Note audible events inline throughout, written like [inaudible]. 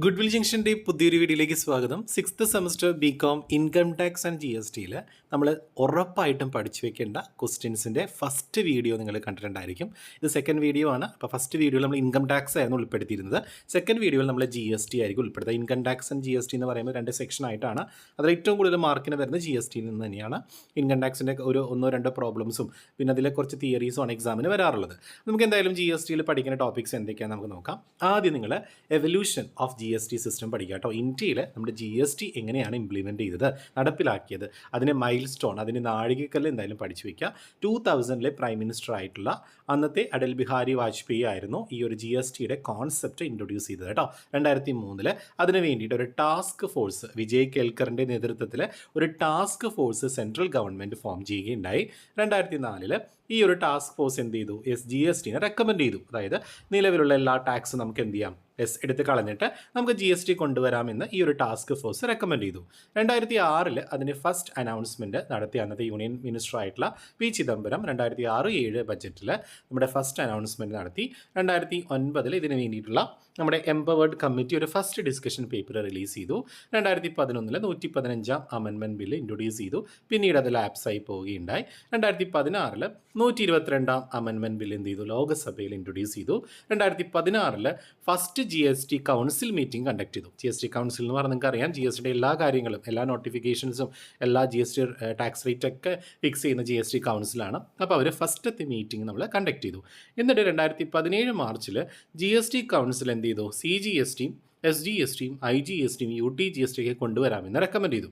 Good will ജംഗ്ഷന്റെ പുതിയൊരു വീഡിയോയിലേക്ക് സ്വാഗതം. Sixth semester B com income tax and G S ടിയിൽ നമ്മൾ ഉറപ്പായിട്ടും പഠിച്ചു വെക്കേണ്ട ക്വസ്റ്റ്യൻസിന്റെ ഫസ്റ്റ് വീഡിയോ നിങ്ങൾ കണ്ടിട്ടുണ്ടായിരിക്കും. ഇത് സെക്കൻഡ് വീഡിയോ ആണ്. അപ്പോൾ ഫസ്റ്റ് വീഡിയോയിൽ നമ്മൾ ഇൻകം ടാക്സ് ആയിരുന്നു ഉൾപ്പെടുത്തിയിരുന്നത്. സെക്കൻഡ് വീഡിയോയിൽ നമ്മൾ ജി എസ് ടി ആയിരിക്കും ഉൾപ്പെടുത്തുക. Income tax and G S T എന്ന് പറയുമ്പോൾ രണ്ട് സെക്ഷൻ ആയിട്ടാണ്. അതിൽ ഏറ്റവും കൂടുതൽ മാർക്കിന് വരുന്നത് ജി എസ് ടിയിൽ നിന്ന് തന്നെയാണ്. ഇൻകം ടാക്സിന്റെ ഒരു ഒന്നോ രണ്ടോ പ്രോബ്ലംസും പിന്നെ അതിലെ കുറച്ച് തിയറീസും ആണ് എക്സാമിന് വരാറുള്ളത്. നമുക്ക് എന്തായാലും ജി എസ് ടിയിൽ പഠിക്കുന്ന ടോപ്പിക്സ് എന്തൊക്കെയാണെന്ന് നമുക്ക് നോക്കാം. ആദ്യം നിങ്ങൾ evolution of G S T system പഠിക്കുക കേട്ടോ. ഇന്ത്യയിൽ നമ്മുടെ ജി എസ് ടി എങ്ങനെയാണ് ഇംപ്ലിമെന്റ് ചെയ്തത് നടപ്പിലാക്കിയത് അതിന് മൈൽ സ്റ്റോൺ അതിന് നാഴികക്കല്ല് എന്തായാലും പഠിച്ചു വയ്ക്കുക ടൂ തൗസൻഡിലെ പ്രൈം മിനിസ്റ്റർ ആയിട്ടുള്ള അന്നത്തെ അടൽ ബിഹാരി വാജ്പേയി ആയിരുന്നു ഈ ഒരു ജി എസ് ടിയുടെ കോൺസെപ്റ്റ് ഇൻട്രൊഡ്യൂസ് ചെയ്തത് കേട്ടോ. രണ്ടായിരത്തി മൂന്നിൽ അതിന് വേണ്ടിയിട്ട് ഒരു ടാസ്ക് ഫോഴ്സ് വിജയ് കേൽക്കറിന്റെ നേതൃത്വത്തിൽ ഒരു task force central government form ചെയ്യുകയുണ്ടായി. രണ്ടായിരത്തി നാലിൽ ഈ ഒരു ടാസ്ക് ഫോഴ്സ് എന്ത് ചെയ്തു? എസ് ജി എസ് ടിനെ റെക്കമെൻഡ് ചെയ്തു. അതായത് നിലവിലുള്ള എല്ലാ ടാക്സും നമുക്ക് എന്ത് ചെയ്യാം? എസ് എടുത്ത് കളഞ്ഞിട്ട് നമുക്ക് ജി എസ് ടി കൊണ്ടുവരാമെന്ന് ഈ ഒരു ടാസ്ക് ഫോഴ്സ് റെക്കമെൻഡ് ചെയ്തു. രണ്ടായിരത്തി ആറിൽ അതിന് ഫസ്റ്റ് അനൗൺസ്മെന്റ് നടത്തിയ അന്നത്തെ യൂണിയൻ മിനിസ്റ്റർ ആയിട്ടുള്ള പി ചിദംബരം രണ്ടായിരത്തി ആറ് ഏഴ് ബജറ്റിൽ നമ്മുടെ ഫസ്റ്റ് അനൗൺസ്മെന്റ് നടത്തി. രണ്ടായിരത്തി ഒൻപതിൽ ഇതിന് വേണ്ടിയിട്ടുള്ള നമ്മുടെ എംപവേർഡ് കമ്മിറ്റി ഒരു ഫസ്റ്റ് ഡിസ്കഷൻ പേപ്പർ റിലീസ് ചെയ്തു. രണ്ടായിരത്തി പതിനൊന്നിൽ നൂറ്റി പതിനഞ്ചാം അമെൻമെന്റ് ബില്ല് ഇൻട്രൊഡ്യൂസ് ചെയ്തു. പിന്നീട് അത് ലാപ്സായി പോവുകയുണ്ടായി. രണ്ടായിരത്തി പതിനാറിൽ നൂറ്റി ഇരുപത്തിരണ്ടാം അമെൻമെന്റ് ബില്ല് എന്ത് ചെയ്തു ലോകസഭയിൽ ഇൻട്രൊഡ്യൂസ് ചെയ്തു രണ്ടായിരത്തി പതിനാറിൽ first G S T council meeting conduct ചെയ്തു ജി എസ് ടി കൗൺസിൽ എന്ന് പറഞ്ഞാൽ നിങ്ങൾക്ക് അറിയാം ജി എസ് ടിയുടെ എല്ലാ കാര്യങ്ങളും എല്ലാ നോട്ടിഫിക്കേഷൻസും എല്ലാ G S T tax rate ഒക്കെ ഫിക്സ് ചെയ്യുന്ന ജി എസ് ടി കൗൺസിലാണ് അപ്പോൾ അവർ ഫസ്റ്റത്തെ മീറ്റിംഗ് നമ്മൾ കണ്ടക്ട് ചെയ്തു എന്നിട്ട് രണ്ടായിരത്തി പതിനേഴ് മാർച്ചിൽ ജി എസ് ടി കൗൺസിൽ എന്ത് ചെയ്തു സി ജി എസ് ടിയും എസ് ജി എസ് ടിയും ഐ ജി എസ് ടിയും U T G S T ഒക്കെ കൊണ്ടുവരാമെന്ന് റെക്കമെൻഡ് ചെയ്തു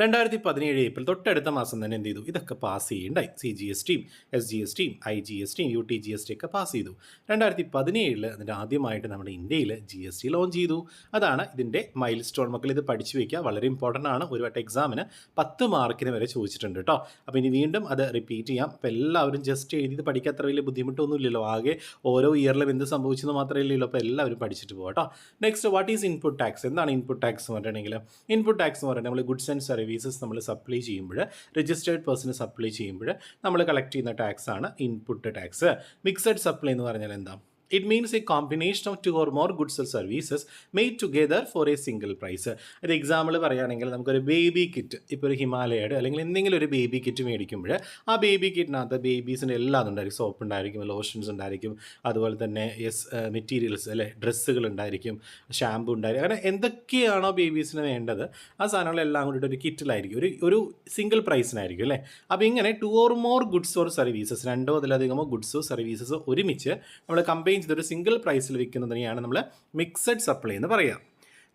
രണ്ടായിരത്തി പതിനേഴ് ഏപ്രിൽ തൊട്ടടുത്ത മാസം തന്നെ എന്ത് ചെയ്തു? ഇതൊക്കെ പാസ് ചെയ്യുണ്ടായി. സി ജി എസ് ടിയും എസ് ജി എസ് ടിയും ഐ ജി എസ് ടിയും U T G S T ഒക്കെ പാസ് ചെയ്തു. രണ്ടായിരത്തി പതിനേഴിൽ അതിന്റെ ആദ്യമായിട്ട് നമ്മുടെ ഇന്ത്യയിൽ ജി എസ് ടി ലോഞ്ച് ചെയ്തു. അതാണ് ഇതിന്റെ മൈൽ സ്റ്റോൺ മക്കൾ ഇത് പഠിച്ചു വയ്ക്കുക വളരെ ഇമ്പോർട്ടന്റ് ആണ്. ഒരു വട്ടം എക്സാമിന് പത്ത് മാർക്കിന് വരെ ചോദിച്ചിട്ടുണ്ട് കേട്ടോ അപ്പോൾ ഇനി വീണ്ടും അത് റിപ്പീറ്റ് ചെയ്യാം. അപ്പോൾ എല്ലാവരും ജസ്റ്റ് എഴുതി പഠിക്കാൻ അത്ര വലിയ ബുദ്ധിമുട്ടൊന്നുമില്ലല്ലോ ആകെ ഓരോ ഇയറിലും എന്ത് സംഭവിച്ചെന്ന് മാത്രമേ ഇല്ലല്ലോ. അപ്പോൾ എല്ലാവരും പഠിച്ചിട്ട് പോകാം കേട്ടോ next what is input tax എന്താണ് ഇൻപുട്ട് ടാക്സ് എന്ന് പറഞ്ഞിട്ടുണ്ടെങ്കിൽ? ഇൻപുട്ട് ടാക്സ് എന്ന് പറഞ്ഞാൽ നമ്മൾ ഗുഡ്സ് ആൻഡ് സർവീസസ് നമ്മൾ സപ്ലൈ ചെയ്യുമ്പോൾ രജിസ്റ്റേർഡ് പേഴ്സൺ സപ്ലൈ ചെയ്യുമ്പോൾ നമ്മൾ കളക്ട് ചെയ്യുന്ന ടാക്സ് ആണ് ഇൻപുട്ട് ടാക്സ് മിക്സഡ് സപ്ലൈ എന്ന് പറഞ്ഞാൽ എന്താ? It means a combination of two or more goods or services made together for a single price ഒരു എക്സാമ്പിൾ പറയുകയാണെങ്കിൽ നമുക്കൊരു ബേബി കിറ്റ് ഇപ്പോൾ ഒരു ഹിമാലയയുടെ അല്ലെങ്കിൽ എന്തെങ്കിലും ഒരു ബേബി കിറ്റ് മേടിക്കുമ്പോൾ ആ ബേബി കിറ്റിനകത്ത് ബേബീസിന്റെ എല്ലാം ഉണ്ടായിരിക്കും സോപ്പ് ഉണ്ടായിരിക്കും ലോഷൻസ് ഉണ്ടായിരിക്കും. അതുപോലെ തന്നെ യെസ് മെറ്റീരിയൽസ് അല്ലെ ഡ്രസ്സുകൾ ഉണ്ടായിരിക്കും ഷാമ്പു ഉണ്ടായിരിക്കും. അങ്ങനെ എന്തൊക്കെയാണോ ബേബീസിന് വേണ്ടത് ആ സാധനങ്ങളെല്ലാം കൂടി ഒരു കിറ്റിലായിരിക്കും ഒരു ഒരു സിംഗിൾ പ്രൈസിനായിരിക്കും അല്ലേ? അപ്പോൾ ഇങ്ങനെ two or more goods or services രണ്ടോ അതിലധികമോ ഗുഡ്സോ സർവീസസോ ഒരുമിച്ച് നമ്മൾ കമ്പൈൻ ചെയ്തൊരു സിംഗിൾ പ്രൈസിൽ വിൽക്കുന്നതിനെയാണ് നമ്മൾ മിക്സഡ് സപ്ലൈ എന്ന് പറയുക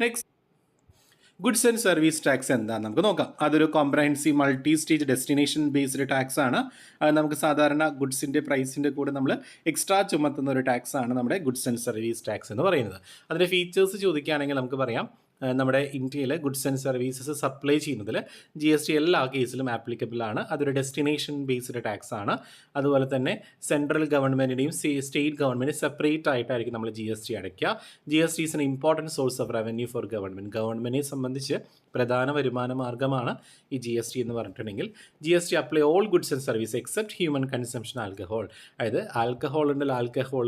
next goods and service tax എന്താണെന്ന് നമുക്ക് നോക്കാം. അതൊരു comprehensive multi stage destination based tax ആണ്. അത് നമുക്ക് സാധാരണ ഗുഡ്സിന്റെ പ്രൈസിന്റെ കൂടെ നമ്മൾ എക്സ്ട്രാ ചുമത്തുന്ന ഒരു ടാക്സ് ആണ് നമ്മുടെ ഗുഡ്സ് ആൻഡ് സർവീസ് ടാക്സ് എന്ന് പറയുന്നത്. അതിന്റെ ഫീച്ചേഴ്സ് ചോദിക്കുകയാണെങ്കിൽ നമുക്ക് പറയാം. നമ്മുടെ ഇന്ത്യയിൽ ഗുഡ്സ് ആൻഡ് സർവീസസ് സപ്ലൈ ചെയ്യുന്നതിൽ ജി എസ് ടി എല്ലാ കേസിലും ആപ്ലിക്കബിൾ ആണ്. അതൊരു ഡെസ്റ്റിനേഷൻ ബേസ്ഡ് ടാക്സ് ആണ്. അതുപോലെ തന്നെ സെൻട്രൽ ഗവൺമെന്റിന്റെയും സ്റ്റേറ്റ് ഗവൺമെന്റ് സെപ്പറേറ്റ് ആയിട്ടായിരിക്കും നമ്മൾ ജി എസ് ടി അടയ്ക്കുക. G S T is an important source of revenue for government ഗവൺമെന്റിനെ സംബന്ധിച്ച് പ്രധാന വരുമാന മാർഗമാണ് ഈ ജി എസ് ടി എന്ന് പറഞ്ഞിട്ടുണ്ടെങ്കിൽ. G S T apply all goods and service except human consumption alcohol അതായത് ആൽക്കഹോൾ ഉണ്ടല്ലോ ആൽക്കഹോൾ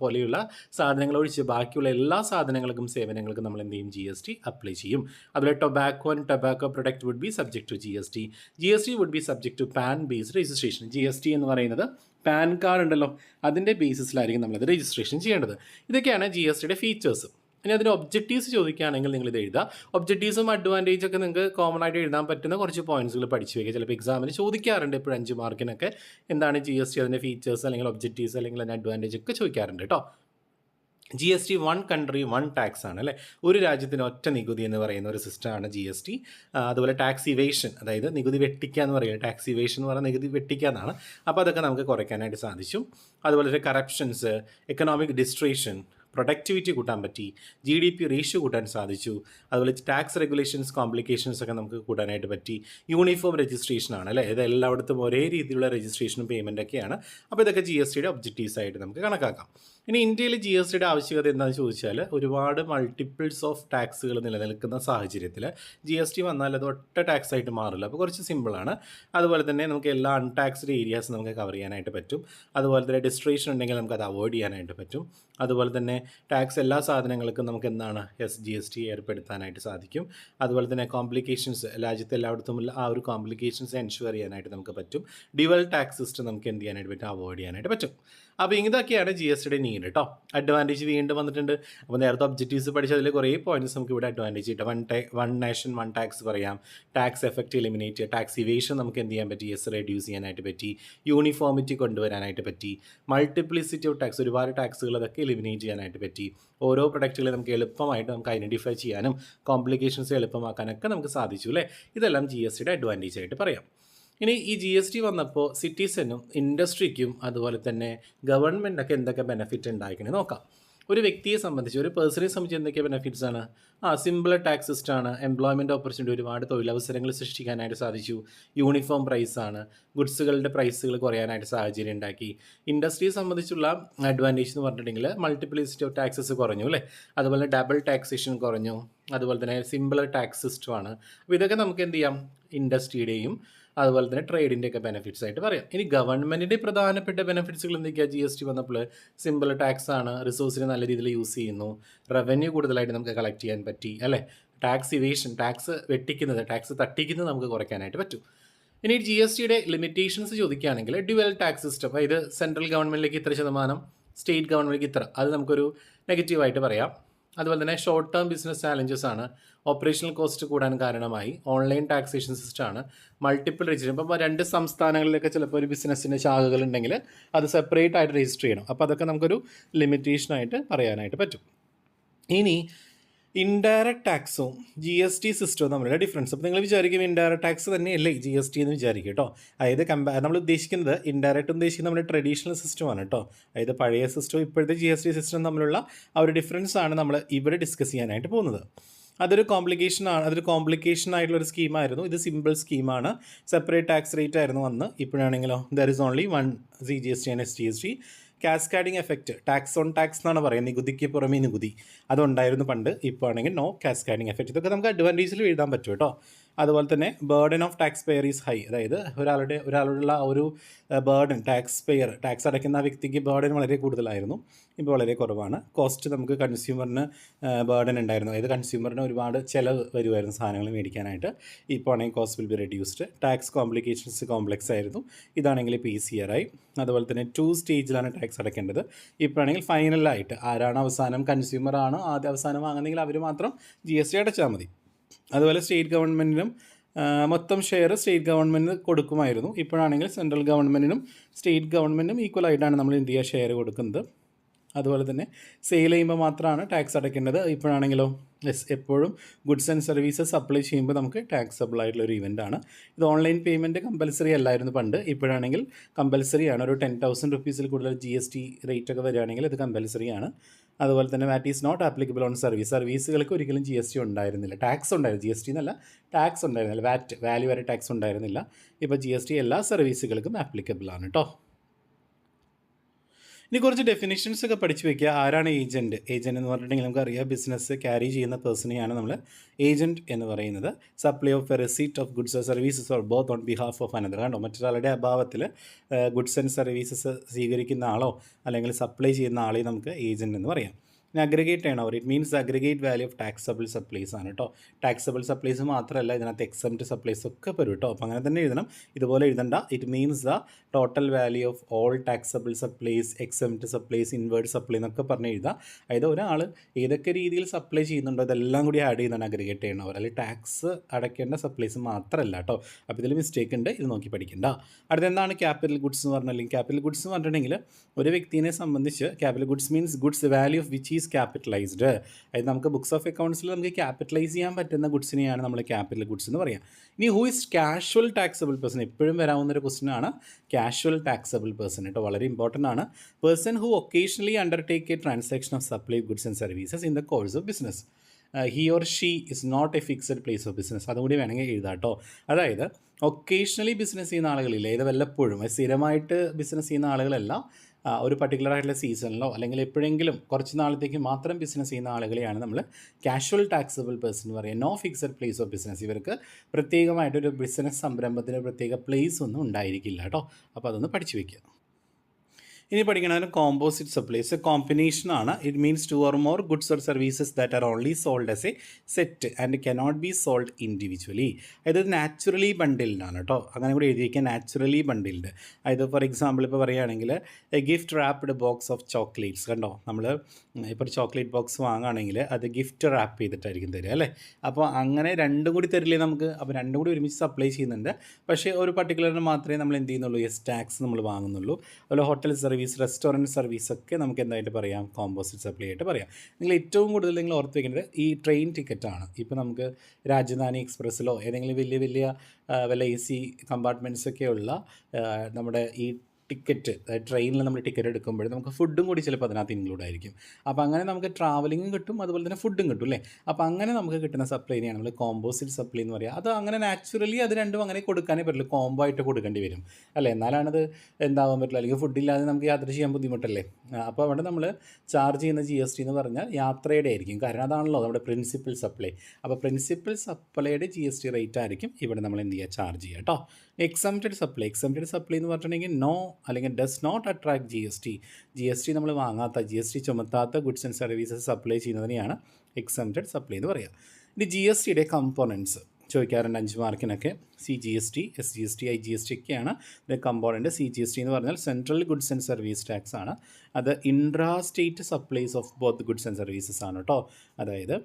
പോലെയുള്ള സാധനങ്ങൾ ഒഴിച്ച് ബാക്കിയുള്ള എല്ലാ സാധനങ്ങൾക്കും സേവനങ്ങൾക്കും നമ്മൾ എന്ത് ചെയ്യും? ജി എസ് ടി അപ്ലൈ ചെയ്യും. അതുപോലെ tobacco and tobacco product would be subject to G S T G S T would be subject to PAN based registration G S T എന്ന് പറയുന്നത് പാൻ കാർഡ് ഉണ്ടല്ലോ അതിന്റെ ബേസിസിലായിരിക്കും നമ്മളത് രജിസ്ട്രേഷൻ ചെയ്യേണ്ടത്. ഇതൊക്കെയാണ് G S ടിയുടെ ഫീച്ചേഴ്സ് ഇനി അതിന്റെ ഒബ്ജക്റ്റീവ്സ് ചോദിക്കുകയാണെങ്കിൽ നിങ്ങൾ ഇത് എഴുതുക ഒബ്ജക്റ്റീവ്സും അഡ്വാന്റേജ് ഒക്കെ നിങ്ങൾക്ക് കോമൺ ആയിട്ട് എഴുതാൻ പറ്റുന്ന കുറച്ച് പോയിന്റ്സുകൾ പഠിച്ചു വയ്ക്കുക ചിലപ്പോൾ എക്സാമിന് ചോദിക്കാറുണ്ട് ഇപ്പോൾ അഞ്ച് മാർക്കിനൊക്കെ എന്താണ് ജി എസ് ടി അതിന്റെ ഫീച്ചേഴ്സ് അല്ലെങ്കിൽ ഒബ്ജക്റ്റീവ്സ് അല്ലെങ്കിൽ അതിന്റെ അഡ്വാന്റേജ് ഒക്കെ ചോദിക്കാറുണ്ട് കേട്ടോ. G S T one country one tax ആണ് അല്ലേ? ഒരു രാജ്യത്തിന് ഒറ്റ നികുതി എന്ന് പറയുന്ന ഒരു സിസ്റ്റമാണ് ജി എസ് ടി അതുപോലെ ടാക്സ് ഇവേഷൻ അതായത് നികുതി വെട്ടിക്കുക എന്ന് പറയുക ടാക്സ് ഇവേഷൻ എന്ന് പറയുന്നത് നികുതി വെട്ടിക്കുക എന്നാണ്. അപ്പോൾ അതൊക്കെ നമുക്ക് കുറയ്ക്കാനായിട്ട് സാധിച്ചു. അതുപോലെ തന്നെ കറപ്ഷൻസ് എക്കണോമിക് ഡിസ്ട്രേഷൻ പ്രൊഡക്ടിവിറ്റി കൂട്ടാൻ പറ്റി ജി ഡി പി റേഷ്യോ കൂട്ടാൻ സാധിച്ചു. അതുപോലെ ടാക്സ് റെഗുലേഷൻസ് കോംപ്ലിക്കേഷൻസ് ഒക്കെ നമുക്ക് കൂട്ടാനായിട്ട് പറ്റി. യൂണിഫോം രജിസ്ട്രേഷൻ ആണ് അല്ലേ? ഇത് എല്ലായിടത്തും ഒരേ രീതിയിലുള്ള രജിസ്ട്രേഷനും പേയ്മെന്റ് ഒക്കെയാണ്. അപ്പോൾ ഇതൊക്കെ ജി എസ് ടിയുടെ ഒബ്ജക്റ്റീവ്സ് ആയിട്ട് നമുക്ക് കണക്കാക്കാം. ഇനി ഇന്ത്യയിൽ ജി എസ് ടിയുടെ ആവശ്യകത എന്താണെന്ന് ചോദിച്ചാൽ ഒരുപാട് മൾട്ടിപ്പിൾസ് ഓഫ് ടാക്സുകൾ നിലനിൽക്കുന്ന സാഹചര്യത്തിൽ ജി എസ് ടി വന്നാൽ അത് ഒറ്റ ടാക്സ് ആയിട്ട് മാറില്ല. അപ്പോൾ കുറച്ച് സിമ്പിളാണ് അതുപോലെ തന്നെ നമുക്ക് എല്ലാ അൺടാക്സ്ഡ് ഏരിയാസ് നമുക്ക് കവർ ചെയ്യാനായിട്ട് പറ്റും. അതുപോലെ തന്നെ ഡിസ്ട്രേഷൻ ഉണ്ടെങ്കിൽ നമുക്ക് അത് അവോയ്ഡ് ചെയ്യാനായിട്ട് പറ്റും. അതുപോലെ തന്നെ ടാക്സ് എല്ലാ സാധനങ്ങൾക്കും നമുക്ക് എന്താണ് എസ് ജി എസ് ടി ഏർപ്പെടുത്താനായിട്ട് സാധിക്കും. അതുപോലെ തന്നെ കോംപ്ലിക്കേഷൻസ് രാജ്യത്ത് എല്ലായിടത്തും ആ ഒരു കോംപ്ലിക്കേഷൻസ് എൻഷുവർ ചെയ്യാനായിട്ട് നമുക്ക് പറ്റും. ഡിവൽ ടാക്സ് സിസ്റ്റം നമുക്ക് എന്ത് ചെയ്യാനായിട്ട് പറ്റും? അവോയ്ഡ് ചെയ്യാനായിട്ട് പറ്റും. അപ്പോൾ ഇതൊക്കെയാണ് ജി എസ് ടിയുടെ നീഡ് കേട്ടോ അഡ്വാന്റേജ് വീണ്ടും വന്നിട്ടുണ്ട്. അപ്പോൾ നേരത്തെ ഒബ്ജക്റ്റീവ്സ് പഠിച്ച അതിൽ കുറേ പോയിന്റ്സ് നമുക്ക് ഇവിടെ അഡ്വാന്റേജ് കിട്ടും. വൺ ടേ വൺ നേഷൻ വൺ ടാക്സ് പറയാം. Tax effect eliminate tax evasion നമുക്ക് എന്ത് ചെയ്യാൻ പറ്റി? എസ് റെഡ്യൂസ് ചെയ്യാനായിട്ട് പറ്റി. യൂണിഫോമിറ്റി കൊണ്ടുവരാനായിട്ട് പറ്റി. മൾട്ടിപ്ലിസിറ്റി ഓഫ് ടാക്സ് ഒരുപാട് ടാക്സുകൾ അതൊക്കെ എലിമിനേറ്റ് ചെയ്യാനായിട്ട് പറ്റി. ഓരോ പ്രൊഡക്റ്റുകളെ നമുക്ക് എളുപ്പമായിട്ട് നമുക്ക് ഐഡന്റിഫൈ ചെയ്യാനും കോംപ്ലിക്കേഷൻസ് എളുപ്പമാക്കാനൊക്കെ നമുക്ക് സാധിച്ചു അല്ലേ? ഇതെല്ലാം ജി എസ് ടിയുടെ അഡ്വാന്റേജ് ആയിട്ട് പറയാം. ഇനി ഈ ജി എസ് ടി വന്നപ്പോൾ സിറ്റിസനും ഇൻഡസ്ട്രിക്കും അതുപോലെ തന്നെ ഗവൺമെന്റൊക്കെ എന്തൊക്കെ ബെനിഫിറ്റ് ഉണ്ടായിക്കണേ നോക്കാം. ഒരു വ്യക്തിയെ സംബന്ധിച്ച് ഒരു പേഴ്സണെ സംബന്ധിച്ച് എന്തൊക്കെ ബെനിഫിറ്റ്സ് ആണ്? ആ സിമ്പിൾ ടാക്സ് സിസ്റ്റമാണ് എംപ്ലോയ്മെന്റ് ഓപ്പർച്യൂണിറ്റി ഒരുപാട് തൊഴിലവസരങ്ങൾ സൃഷ്ടിക്കാനായിട്ട് സാധിച്ചു. യൂണിഫോം പ്രൈസാണ് ഗുഡ്സുകളുടെ പ്രൈസുകൾ കുറയാനായിട്ട് സാഹചര്യം ഉണ്ടാക്കി. ഇൻഡസ്ട്രിയെ സംബന്ധിച്ചുള്ള അഡ്വാന്റേജ് എന്ന് പറഞ്ഞിട്ടുണ്ടെങ്കിൽ മൾട്ടിപ്ലിസിറ്റി ഓഫ് ടാക്സസ് കുറഞ്ഞു അല്ലേ? അതുപോലെ ഡബിൾ ടാക്സേഷൻ കുറഞ്ഞു. അതുപോലെ തന്നെ സിമ്പിൾ ടാക്സ് സിസ്റ്റമാണ് അപ്പോൾ ഇതൊക്കെ നമുക്ക് എന്ത് ചെയ്യാം? ഇൻഡസ്ട്രിയുടെയും അതുപോലെ തന്നെ ട്രേഡിന്റെ ഒക്കെ ബെനിഫിറ്റ്സ് ആയിട്ട് പറയാം. ഇനി ഗവൺമെന്റിന്റെ പ്രധാനപ്പെട്ട ബെനിഫിറ്റ്സുകൾ എന്തൊക്കെയാണ് ജി എസ് ടി വന്നപ്പോൾ സിമ്പിൾ ടാക്സ് ആണ്. റിസോഴ്സിനെ നല്ല രീതിയിൽ യൂസ് ചെയ്യുന്നു. റവന്യൂ കൂടുതലായിട്ട് നമുക്ക് കളക്ട് ചെയ്യാൻ പറ്റി അല്ലേ? ടാക്സ് ഇവേഷൻ ടാക്സ് വെട്ടിക്കുന്നത് ടാക്സ് തട്ടിക്കുന്നത് നമുക്ക് കുറയ്ക്കാനായിട്ട് പറ്റും. ഇനി ജി എസ് ടിയുടെ ലിമിറ്റേഷൻസ് ചോദിക്കുകയാണെങ്കിൽ ഡ്യുവൽ ടാക്സ് സിസ്റ്റം അതായത് സെൻട്രൽ ഗവൺമെന്റിലേക്ക് ഇത്ര ശതമാനം സ്റ്റേറ്റ് ഗവൺമെന്റിലേക്ക് ഇത്ര അത് നമുക്കൊരു നെഗറ്റീവായിട്ട് പറയാം. അതുപോലെ തന്നെ ഷോർട്ട് ടേം ബിസിനസ് ചാലഞ്ചസ് ആണ്. ഓപ്പറേഷണൽ കോസ്റ്റ് കൂടാൻ കാരണമായി. ഓൺലൈൻ ടാക്സേഷൻ സിസ്റ്റം ആണ്. മൾട്ടിപ്പിൾ രജിസ്റ്റർ ഇപ്പം രണ്ട് സംസ്ഥാനങ്ങളിലൊക്കെ ചിലപ്പോൾ ഒരു ബിസിനസ്സിന്റെ ശാഖകൾ ഉണ്ടെങ്കിൽ അത് സെപ്പറേറ്റ് ആയിട്ട് രജിസ്റ്റർ ചെയ്യണം. അപ്പോൾ അതൊക്കെ നമുക്കൊരു ലിമിറ്റേഷനായിട്ട് പറയാനായിട്ട് പറ്റും. ഇനി ഇൻഡയറക്റ്റ് ടാക്സും ജി എസ് ടി സിസ്റ്റവും തമ്മിലുള്ള ഡിഫറൻസ് അപ്പോൾ നിങ്ങൾ വിചാരിക്കും ഇൻഡയറക്റ്റ് ടാക്സ് തന്നെയല്ലേ ജി എസ് ടി എന്ന് വിചാരിക്കും കേട്ടോ. അതായത് കമ്പാ നമ്മൾ ഉദ്ദേശിക്കുന്നത് ഇൻഡയറക്റ്റ് ഉദ്ദേശിക്കുന്നത് നമ്മുടെ ട്രഡീഷണൽ സിസ്റ്റമാണ് കേട്ടോ. അതായത് പഴയ സിസ്റ്റവും ഇപ്പോഴത്തെ ജി എസ് ടി സിസ്റ്റം തമ്മിലുള്ള ആ ഒരു ഡിഫറൻസ് ആണ് നമ്മൾ ഇവിടെ ഡിസ്കസ് ചെയ്യാനായിട്ട് പോകുന്നത്. അതൊരു കോംപ്ലിക്കേഷൻ ആണ് അതൊരു കോംപ്ലിക്കേഷൻ ആയിട്ടുള്ള ഒരു സ്കീമായിരുന്നു ഇത് സിമ്പിൾ സ്കീമാണ് സെപ്പറേറ്റ് ടാക്സ് റേറ്റ് ആയിരുന്നു വന്ന് ഇപ്പോഴാണെങ്കിലോ there is only one C G S T and S T S T cascading effect tax on tax എന്നാണ് പറയുന്നത്. നികുതിക്ക് പുറമേ നികുതി. അതുണ്ടായിരുന്നു പണ്ട്. ഇപ്പോൾ ആണെങ്കിൽ നോ കാസ്കാഡിങ് എഫക്റ്റ് ഇതൊക്കെ നമുക്ക് അഡ്വാന്റേജിൽ എഴുതാൻ പറ്റും കേട്ടോ. അതുപോലെ തന്നെ burden of tax payer is high അതായത് ഒരാളുടെ ഒരാളുള്ള ഒരു ബേർഡൻ ടാക്സ് പെയർ ടാക്സ് അടയ്ക്കുന്ന വ്യക്തിക്ക് ബേർഡൻ വളരെ കൂടുതലായിരുന്നു. ഇപ്പോൾ വളരെ കുറവാണ്. കോസ്റ്റ് നമുക്ക് കൺസ്യൂമറിന് ബേർഡൻ ഉണ്ടായിരുന്നു. അതായത് കൺസ്യൂമറിന് ഒരുപാട് ചിലവ് വരുമായിരുന്നു സാധനങ്ങൾ മേടിക്കാനായിട്ട്. ഇപ്പോൾ ആണെങ്കിൽ cost will be reduced tax complications complex ആയിരുന്നു. ഇതാണെങ്കിൽ ഇപ്പോൾ ആയി. അതുപോലെ തന്നെ ടു സ്റ്റേജിലാണ് ടാക്സ് അടയ്ക്കേണ്ടത്. ഇപ്പോഴാണെങ്കിൽ ഫൈനലായിട്ട് ആരാണ് അവസാനം കൺസ്യൂമർ ആണ്? ആദ്യ അവസാനം വാങ്ങുന്നെങ്കിൽ അവർ മാത്രം ജി എസ് ടി അടച്ചാൽ മതി. അതുപോലെ സ്റ്റേറ്റ് ഗവൺമെന്റിനും മൊത്തം ഷെയർ സ്റ്റേറ്റ് ഗവൺമെന്റിന് കൊടുക്കുമായിരുന്നു. ഇപ്പോഴാണെങ്കിൽ സെൻട്രൽ ഗവൺമെന്റിനും സ്റ്റേറ്റ് ഗവൺമെന്റിനും ഈക്വൽ ആയിട്ടാണ് നമ്മൾ ഇന്ത്യ ഷെയർ കൊടുക്കുന്നത്. അതുപോലെ തന്നെ സെയിൽ ചെയ്യുമ്പോൾ മാത്രമാണ് ടാക്സ് അടയ്ക്കേണ്ടത്. ഇപ്പോഴാണെങ്കിലോ യെസ് എപ്പോഴും ഗുഡ്സ് ആൻഡ് സർവീസസ് സപ്ലൈ ചെയ്യുമ്പോൾ നമുക്ക് ടാക്സബിൾ ആയിട്ടുള്ള ഒരു ആണ്. ഇത് ഓൺലൈൻ പേയ്മെന്റ് കമ്പൽസറി അല്ലായിരുന്നു പണ്ട്. ഇപ്പോഴാണെങ്കിൽ കമ്പൽസറി ആണ്. ഒരു ടെൻ തൗസൻഡ് റുപ്പീസിൽ കൂടുതൽ ജി എസ് ടി റേറ്റ് ഒക്കെ വരികയാണെങ്കിൽ ഇത് കമ്പൽസറി ആണ്. അതുപോലെ തന്നെ VAT is not applicable on service സർവീസുകൾക്ക് ഒരിക്കലും ജി എസ് ടി ഉണ്ടായിരുന്നില്ല. ടാക്സ് ഉണ്ടായിരുന്നു. ജി എസ് ടി എന്നല്ല ടാക്സ് ഉണ്ടായിരുന്നില്ല. വാറ്റ് വാല്യൂ വരെ ടാക്സ് ഉണ്ടായിരുന്നില്ല. ഇപ്പോൾ ജി എസ് ടി എല്ലാ സർവീസുകൾക്കും ആപ്ലിക്കബിൾ ആണ് കേട്ടോ ഇനി കുറച്ച് ഡെഫിനിഷൻസ് ഒക്കെ പഠിച്ചു വെക്കുക. ആരാണ് ഏജന്റ് ഏജന്റ് എന്ന് പറഞ്ഞിട്ടുണ്ടെങ്കിൽ നമുക്കറിയാം ബിസിനസ് ക്യാരി ചെയ്യുന്ന പേഴ്സണെയാണ് നമ്മൾ ഏജന്റ് എന്ന് പറയുന്നത്. Supply of a receipt of goods services or both on behalf of another കണ്ടോ? മറ്റൊരാളുടെ അഭാവത്തിൽ ഗുഡ്സ് ആൻഡ് സർവീസസ് സ്വീകരിക്കുന്ന ആളോ അല്ലെങ്കിൽ സപ്ലൈ ചെയ്യുന്ന ആളെ നമുക്ക് ഏജന്റ് എന്ന് പറയാം. ഇനി അഗ്രഗേറ്റ് ചെയ്യണം അവർ. It means aggregate value of taxable supplies ആണ് കേട്ടോ ടാക്സബിൾ സപ്ലൈസ് മാത്രമല്ല ഇതിനകത്ത് എക്സംറ്റ് സപ്ലൈസ് ഒക്കെ വരും കേട്ടോ അപ്പോൾ അങ്ങനെ തന്നെ എഴുതണം. ഇതുപോലെ എഴുതണ്ട. It means the total value of all taxable supplies exempt supplies inward supply എന്നൊക്കെ പറഞ്ഞ് എഴുതുക. അതായത് ഒരാൾ ഏതൊക്കെ രീതിയിൽ സപ്ലൈ ചെയ്യുന്നുണ്ടോ അതെല്ലാം കൂടി ആഡ് ചെയ്യുന്നതാണ് അഗ്രഗേറ്റ് ചെയ്യണം അവർ. അല്ലെങ്കിൽ ടാക്സ് അടയ്ക്കേണ്ട സപ്ലൈസ് മാത്രമല്ല കേട്ടോ അപ്പോൾ ഇതിൽ മിസ്റ്റേക്ക് ഉണ്ട് ഇത് നോക്കി പഠിക്കണ്ട. അടുത്ത എന്താണ് ക്യാപിറ്റൽ ഗുഡ്സ് എന്ന് പറഞ്ഞാൽ ക്യാപിറ്റൽ ഗുഡ്സ് എന്ന് പറഞ്ഞിട്ടുണ്ടെങ്കിൽ ഒരു വ്യക്തിയെ സംബന്ധിച്ച് capital goods means goods value of which is capitalised അതായത് നമുക്ക് ബുക്സ് ഓഫ് അക്കൗണ്ട്സിൽ നമുക്ക് ക്യാപിറ്റലൈസ് ചെയ്യാൻ പറ്റുന്ന ഗുഡ്സിനെയാണ് നമ്മൾ ക്യാപിറ്റൽ ഗുഡ്സ് എന്ന് പറയാം. ഇനി who is casual taxable person എപ്പോഴും വരാവുന്ന ഒരു ക്വസ്റ്റൻ ആണ്. കാഷ്വൽ ടാക്സബിൾ പേഴ്സൺ കേട്ടോ വളരെ ഇമ്പോർട്ടന്റ് ആണ്. Person who occasionally undertake a transaction of supply goods and services in the course of business he or she is not a fixed place of business അതും കൂടി വേണമെങ്കിൽ കേട്ടോ അതായത് occasionally business ചെയ്യുന്ന ആളുകളില്ല ഇത് വല്ലപ്പോഴും സ്ഥിരമായിട്ട് ബിസിനസ് ചെയ്യുന്ന ആളുകളല്ല ഒരു പർട്ടിക്കുലർ ആയിട്ടുള്ള സീസണിലോ അല്ലെങ്കിൽ എപ്പോഴെങ്കിലും കുറച്ച് നാളത്തേക്ക് മാത്രം ബിസിനസ് ചെയ്യുന്ന ആളുകളെയാണ് നമ്മൾ കാഷ്വൽ ടാക്സബിൾ പേഴ്സൺ എന്ന് പറയുക. No fixed place of business ഇവർക്ക് പ്രത്യേകമായിട്ടൊരു ബിസിനസ് സംരംഭത്തിന് പ്രത്യേക പ്ലേസ് ഒന്നും ഉണ്ടായിരിക്കില്ല കേട്ടോ. അപ്പോൾ അതൊന്ന് പഠിച്ചു വെക്കുക. ഇനി പഠിക്കണതിന് കോമ്പോസിറ്റ് സപ്ലൈസ് കോമ്പിനേഷൻ ആണ്. It means two or more goods or services that are only sold as a set and cannot be sold individually അതായത് നാച്ചുറലി ബണ്ടിൽഡ് ആണ് കേട്ടോ അങ്ങനെ കൂടി എഴുതിയിരിക്കുക നാച്ചുറലി ബണ്ടിൽഡ് അതായത് ഫോർ എക്സാമ്പിൾ ഇപ്പോൾ പറയുകയാണെങ്കിൽ a gift wrapped box of chocolates കണ്ടോ? നമ്മൾ ഇപ്പോൾ ഒരു ചോക്ലേറ്റ് ബോക്സ് വാങ്ങുകയാണെങ്കിൽ അത് ഗിഫ്റ്റ് റാപ്പ് ചെയ്തിട്ടായിരിക്കും തരിക അല്ലേ? അപ്പോൾ അങ്ങനെ രണ്ടും കൂടി തരില്ലേ നമുക്ക്? അപ്പോൾ രണ്ടും കൂടി ഒരുമിച്ച് സപ്ലൈ ചെയ്യുന്നുണ്ട്. പക്ഷേ ഒരു പർട്ടിക്കുലറിന് മാത്രമേ നമ്മൾ എന്ത് ചെയ്യുന്നുള്ളൂ? യെസ് ടാക്സ് നമ്മൾ വാങ്ങുന്നുള്ളൂ. അതുപോലെ ഹോട്ടൽ സർവീസ് റെസ്റ്റോറന്റ് സർവീസ് ഒക്കെ നമുക്ക് എന്തായിട്ട് പറയാം? കോമ്പോസിറ്റ് സപ്ലൈ ആയിട്ട് പറയാം. നിങ്ങൾ ഏറ്റവും കൂടുതൽ നിങ്ങൾ ഓർത്ത് വയ്ക്കുന്നത് ഈ ട്രെയിൻ ടിക്കറ്റാണ് ഇപ്പോൾ നമുക്ക് രാജധാനി എക്സ്പ്രസ്സിലോ ഏതെങ്കിലും വലിയ വലിയ വല്ല എ സി കമ്പാർട്ട്മെന്റ്സൊക്കെയുള്ള നമ്മുടെ ഈ ടിക്കറ്റ് ട്രെയിനിൽ നമ്മൾ ടിക്കറ്റ് എടുക്കുമ്പോൾ നമുക്ക് ഫുഡും കൂടി ചിലപ്പോൾ അതിനകത്ത് ഇൻക്ലൂഡ് ആയിരിക്കും. അപ്പോൾ അങ്ങനെ നമുക്ക് ട്രാവലിങ്ങും കിട്ടും അതുപോലെ തന്നെ ഫുഡും കിട്ടും അല്ലേ? അപ്പോൾ അങ്ങനെ നമുക്ക് കിട്ടുന്ന സപ്ലൈനെയാണ് നമ്മൾ കോമ്പോസിറ്റ് സപ്ലൈ എന്ന് പറയുക അത് അങ്ങനെ നാച്ചുറലി അത് രണ്ടും അങ്ങനെ കൊടുക്കാനേ പറ്റില്ല. കോംബോ ആയിട്ട് കൊടുക്കേണ്ടി വരും അല്ലേ? എന്നാലാണത് എന്താവാൻ പറ്റില്ല. അല്ലെങ്കിൽ ഫുഡില്ലാതെ നമുക്ക് യാത്ര ചെയ്യാൻ ബുദ്ധിമുട്ടല്ലേ? അപ്പോൾ അവിടെ നമ്മൾ ചാർജ് ചെയ്യുന്ന ജി എസ് ടി എന്ന് പറഞ്ഞാൽ യാത്രയുടെ ആയിരിക്കും. കാരണം അതാണല്ലോ നമ്മുടെ പ്രിൻസിപ്പൽ സപ്ലൈ അപ്പോൾ പ്രിൻസിപ്പൽ സപ്ലൈയുടെ ജി എസ് ടി റേറ്റ് ആയിരിക്കും ഇവിടെ നമ്മൾ എന്ത് ചെയ്യുക? ചാർജ് ചെയ്യുക കേട്ടോ എക്സംപ്റ്റഡ് സപ്ലൈ എക്സംറ്റഡ് സപ്ലൈ എന്ന് പറഞ്ഞിട്ടുണ്ടെങ്കിൽ നോ അല്ലെങ്കിൽ does not attract G S T G S T നമ്മൾ വാങ്ങാത്ത ജി എസ് ടി ചുമത്താത്ത ഗുഡ്സ് ആൻഡ് സർവീസസ് സപ്ലൈ ചെയ്യുന്നതിനെയാണ് എക്സംറ്റഡ് സപ്ലൈ എന്ന് പറയുക. ഇനി ജി എസ് ടിയുടെ കമ്പോണൻസ് ചോദിക്കാറുണ്ട് അഞ്ച് മാർക്കിനൊക്കെ C G S T S G S T I G S T ഒക്കെയാണ്. ഇതിന്റെ component C G S T എന്ന് പറഞ്ഞാൽ central goods and service tax ആണ്. അത് intra state supplies of both goods and services ആണ് കേട്ടോ അതായത്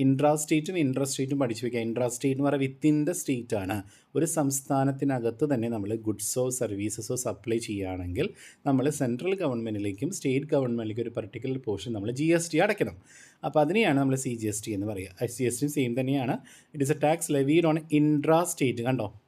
ഇൻട്രാ സ്റ്റേറ്റും ഇൻട്രാ സ്റ്റേറ്റും പഠിച്ചു വയ്ക്കുക ഇൻട്രാ സ്റ്റേറ്റ് എന്ന് പറയുന്നത് വിത്തിൻ ദ സ്റ്റേറ്റ് ആണ്. ഒരു സംസ്ഥാനത്തിനകത്ത് തന്നെ നമ്മൾ ഗുഡ്സോ സർവീസസോ സപ്ലൈ ചെയ്യുകയാണെങ്കിൽ നമ്മൾ സെൻട്രൽ ഗവൺമെന്റിലേക്കും സ്റ്റേറ്റ് ഗവൺമെന്റിലേക്കും ഒരു പർട്ടിക്കുലർ പോർഷൻ നമ്മൾ ജി എസ് ടി അടയ്ക്കണം. അപ്പോൾ അതിനെയാണ് നമ്മൾ സി ജി എസ് ടി എന്ന് പറയുക. സി എസ് ടി സെയിം തന്നെയാണ്. It is a tax levied on intra state കണ്ടോ?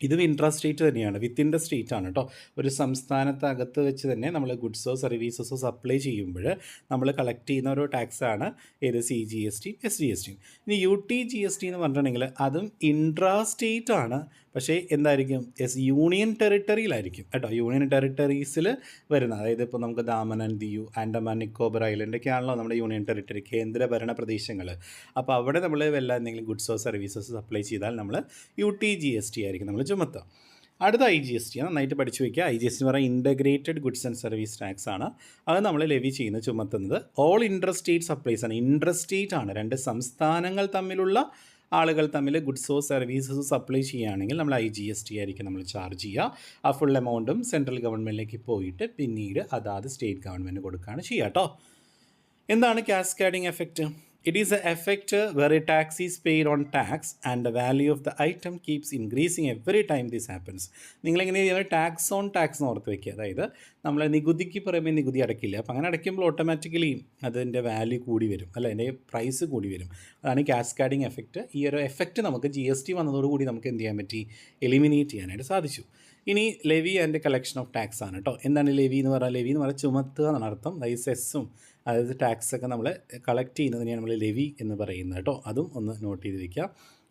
ഇതും ഇൻട്രാ സ്റ്റേറ്റ് തന്നെയാണ്. വിത്തിൻ ദ സ്റ്റേറ്റ് ആണ് കേട്ടോ ഒരു സംസ്ഥാനത്തകത്ത് വെച്ച് തന്നെ നമ്മൾ ഗുഡ്സോ സർവീസസോ സപ്ലൈ ചെയ്യുമ്പോൾ നമ്മൾ കളക്ട് ചെയ്യുന്ന ഒരു ടാക്സാണ് ഏത് C G S T S G S T ഇനി U T G S T എന്ന് പറഞ്ഞിട്ടുണ്ടെങ്കിൽ അതും ഇൻട്രാ സ്റ്റേറ്റ് ആണ്. പക്ഷേ എന്തായിരിക്കും? എസ് യൂണിയൻ ടെറിട്ടറിയിലായിരിക്കും കേട്ടോ. യൂണിയൻ ടെറിട്ടറീസിൽ വരുന്ന അതായത് ഇപ്പോൾ നമുക്ക് ദാമൻ ആൻഡ് ദിയു ആൻഡമാൻ നിക്കോബർ ഐലൻഡൊക്കെ ആണല്ലോ നമ്മുടെ യൂണിയൻ ടെറിട്ടറി കേന്ദ്ര ഭരണ പ്രദേശങ്ങൾ അപ്പോൾ അവിടെ നമ്മൾ വല്ല എന്തെങ്കിലും ഗുഡ്സോ സർവീസസ് സപ്ലൈ ചെയ്താൽ നമ്മൾ U T G S T ആയിരിക്കും നമ്മൾ ചുമത്തുക. അടുത്ത ഐ ജി എസ് ടി നന്നായിട്ട് പഠിച്ചു വയ്ക്കുക. ഐ ജി എസ് ടി എന്ന് പറയുന്നത് integrated goods and service tax ആണ്. അത് നമ്മൾ ലെവി ചെയ്യുന്ന ചുമത്തുന്നത്. ഓൾ ഇൻട്രസ്റ്റേറ്റ് സപ്ലൈസ് ആണ്. ഇൻട്രസ്റ്റേറ്റ് ആണ്. രണ്ട് സംസ്ഥാനങ്ങൾ തമ്മിലുള്ള ആളുകൾ തമ്മിൽ ഗുഡ്സോ സർവീസസോ സപ്ലൈ ചെയ്യുകയാണെങ്കിൽ നമ്മൾ ഐ ജി എസ് ടി ആയിരിക്കും നമ്മൾ ചാർജ് ചെയ്യുക. ആ ഫുൾ എമൗണ്ടും സെൻട്രൽ ഗവൺമെന്റിലേക്ക് പോയിട്ട് പിന്നീട് അതാത് സ്റ്റേറ്റ് ഗവൺമെന്റ് കൊടുക്കുകയാണ് ചെയ്യുക കേട്ടോ എന്താണ് cascading effect it is a effect where a tax is paid on tax and the value of the item keeps increasing every time this happens നിങ്ങളിങ്ങനെ ചെയ്യുന്നത് ടാക്സ് ഓൺ ടാക്സ് എന്ന് ഓർത്ത് വയ്ക്കുക അതായത് നമ്മൾ നികുതിക്ക് പുറമേ നികുതി അടയ്ക്കില്ല അപ്പോൾ അങ്ങനെ അടയ്ക്കുമ്പോൾ ഓട്ടോമാറ്റിക്കലി അതിന്റെ വാല്യൂ കൂടി വരും. അല്ല അതിന്റെ പ്രൈസ് കൂടി വരും. അതാണ് കാസ്കാഡിംഗ് എഫക്റ്റ് ഈ ഒരു എഫക്റ്റ് നമുക്ക് ജി എസ് ടി വന്നതോടുകൂടി നമുക്ക് എന്ത് ചെയ്യാൻ പറ്റി? എലിമിനേറ്റ് ചെയ്യാനായിട്ട് സാധിച്ചു. ഇനി levy and collection of tax ആണ് കേട്ടോ എന്താണ് ലെവി എന്ന് പറഞ്ഞാൽ ലെവി എന്ന് പറഞ്ഞാൽ ചുമത്തുക എന്നാണ് അർത്ഥം. അതായത് സെസ്സും അതായത് ടാക്സ് ഒക്കെ നമ്മൾ കളക്ട് ചെയ്യുന്നതിനെയാണ് നമ്മൾ ലെവി എന്ന് പറയുന്നത് കേട്ടോ അതും ഒന്ന് നോട്ട് ചെയ്ത് വെക്കുക